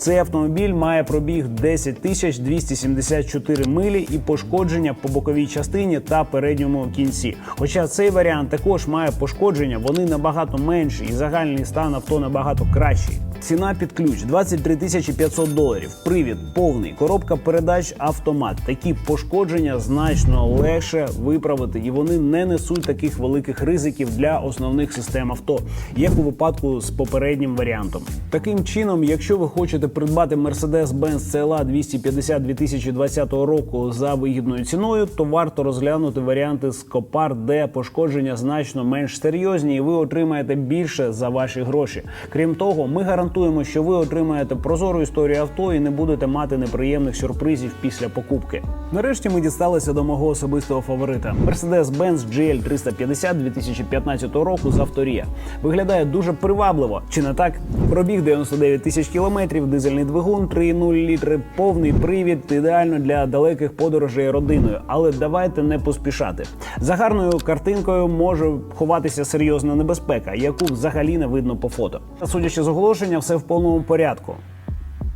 Цей автомобіль має пробіг 10 тисяч 274 милі і пошкодження по боковій частині та передньому кінці. Хоча цей варіант також має пошкодження, вони набагато менші і загальний стан авто набагато кращий. Ціна під ключ 23 тисячі 500 доларів. Привід повний, коробка передач автомат. Такі пошкодження значно легше виправити, і вони не несуть таких великих ризиків для основних систем авто, як у випадку з попереднім варіантом. Таким чином, якщо ви хочете придбати Mercedes-Benz CLA 250 2020 року за вигідною ціною, то варто розглянути варіанти з Copart, де пошкодження значно менш серйозні, і ви отримаєте більше за ваші гроші. Крім того, ми гарантуємо, що ви отримаєте прозору історію авто і не будете мати неприємних сюрпризів після покупки. Нарешті ми дісталися до мого особистого фаворита Mercedes-Benz GL 350 2015 року з авторія. Виглядає дуже привабливо. Чи не так? Пробіг 99 тисяч кілометрів, дизельний двигун, 3,0 літри, повний привід, ідеально для далеких подорожей родиною. Але давайте не поспішати. За гарною картинкою може ховатися серйозна небезпека, яку взагалі не видно по фото. Судячи з оголошення, все в повному порядку.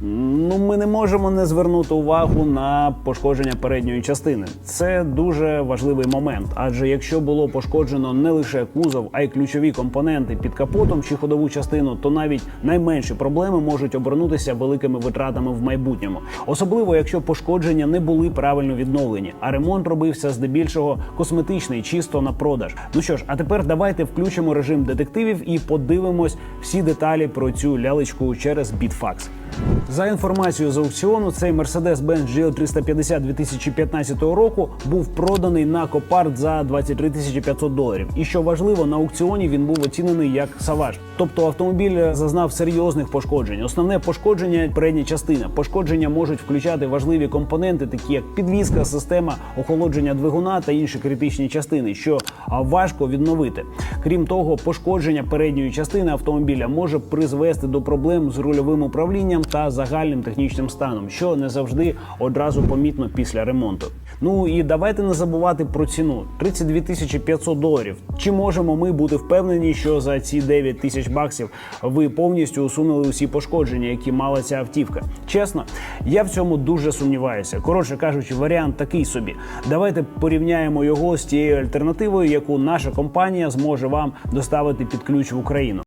Ну, ми не можемо не звернути увагу на пошкодження передньої частини. Це дуже важливий момент, адже якщо було пошкоджено не лише кузов, а й ключові компоненти під капотом чи ходову частину, то навіть найменші проблеми можуть обернутися великими витратами в майбутньому, особливо якщо пошкодження не були правильно відновлені, а ремонт робився здебільшого косметичний, чисто на продаж. Ну що ж, а тепер давайте включимо режим детективів і подивимось всі деталі про цю лялечку через Bitfax. За інформацією з аукціону, цей Mercedes-Benz GL 350 2015 року був проданий на Copart за 23 тисячі 500 доларів. І що важливо, на аукціоні він був оцінений як Savage. Тобто автомобіль зазнав серйозних пошкоджень. Основне пошкодження передня частина. Пошкодження можуть включати важливі компоненти, такі як підвізка, система охолодження двигуна та інші критичні частини, що важко відновити. Крім того, пошкодження передньої частини автомобіля може призвести до проблем з рульовим управлінням та загальним технічним станом, що не завжди одразу помітно після ремонту. Ну і давайте не забувати про ціну 32 тисячі 500 доларів. Чи можемо ми бути впевнені, що за ці 9 тисяч баксів ви повністю усунули усі пошкодження, які мала ця автівка? Чесно, я в цьому дуже сумніваюся. Коротше кажучи, варіант такий собі. Давайте порівняємо його з тією альтернативою, яку наша компанія зможе вам доставити під ключ в Україну.